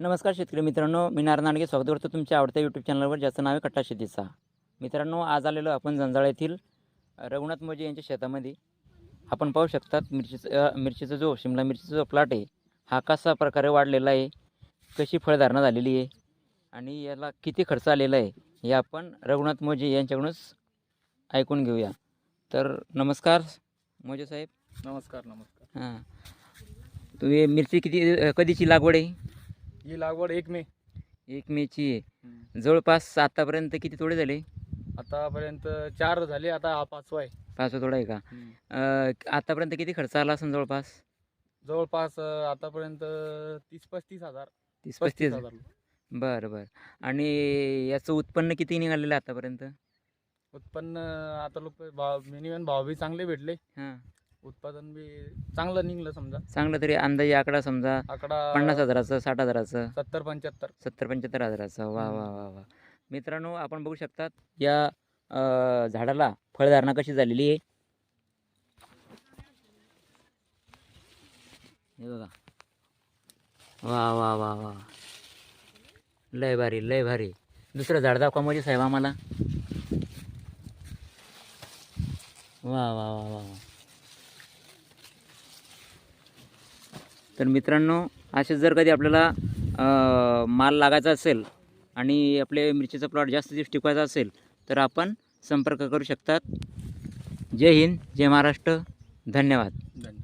नमस्कार शेतकरी मित्रांनो मी नारायण नाडगे. स्वागत करतो तुमच्या आवडत्या यूट्यूब चॅनलवर ज्याचं नाव आहे कट्टा शेतीचा. मित्रांनो आज आलेलो आपण जंजाळा येथील रघुनाथ मोजे यांच्या शेतामध्ये. आपण पाहू शकतात मिरचीचं मिरचीचा जो शिमला मिरचीचा जो प्लॉट आहे हा कसा प्रकारे वाढलेला आहे कशी फळधारणा झालेली आहे आणि याला किती खर्च आलेला आहे हे आपण रघुनाथ मोजे यांच्याकडूनच ऐकून घेऊया. तर नमस्कार मोजे साहेब. नमस्कार नमस्कार. हां. तुम्ही मिरची किती कधीची लागवड आहे? ही लागवड एक मे. एक मेची आहे. जवळपास आतापर्यंत किती तोडे झाले? आतापर्यंत चार झाले आता हा पाचवा आहे. पाच तोडा आहे का? अं, आतापर्यंत किती खर्च आला असेल जवळपास? जवळपास अं, आतापर्यंत तीस पस्तीस हजार. तीस पस्तीस पस्तीस हजार. बरं बरं. आणि याचं उत्पन्न किती निघालेलं आहे आतापर्यंत? उत्पन्न आता लोक भाव मिनिमम भाव बी चांगले भेटले. हां. उत्पादन बी चांगलं निघलं समजा. चांगलं तरी अंदाजे आकडा समजा आकडा पन्नास हजाराचं साठ हजाराचं. सत्तर पंच्याहत्तर. सत्तर पंच्याहत्तर हजाराचं. वा. वा वा वा. मित्रांनो आपण बघू शकतात या अं, झाडाला फळधारणा कशी झालेली आहे. हे बघा. वा वा वा वा. लय भारी लय भारी. दुसरं झाड दाखवा म्हणजे साहेब आम्हाला. वा वा वा वा वा. तर मित्रांनो असे जर कधी आपल्याला माल लागायचा असेल आणि आपले मिरचीचा प्लॉट जास्त दिवस टिकवायचा असेल तर आपण संपर्क करू शकतात. जय हिंद जय महाराष्ट्र. धन्यवाद. धन्यवाद.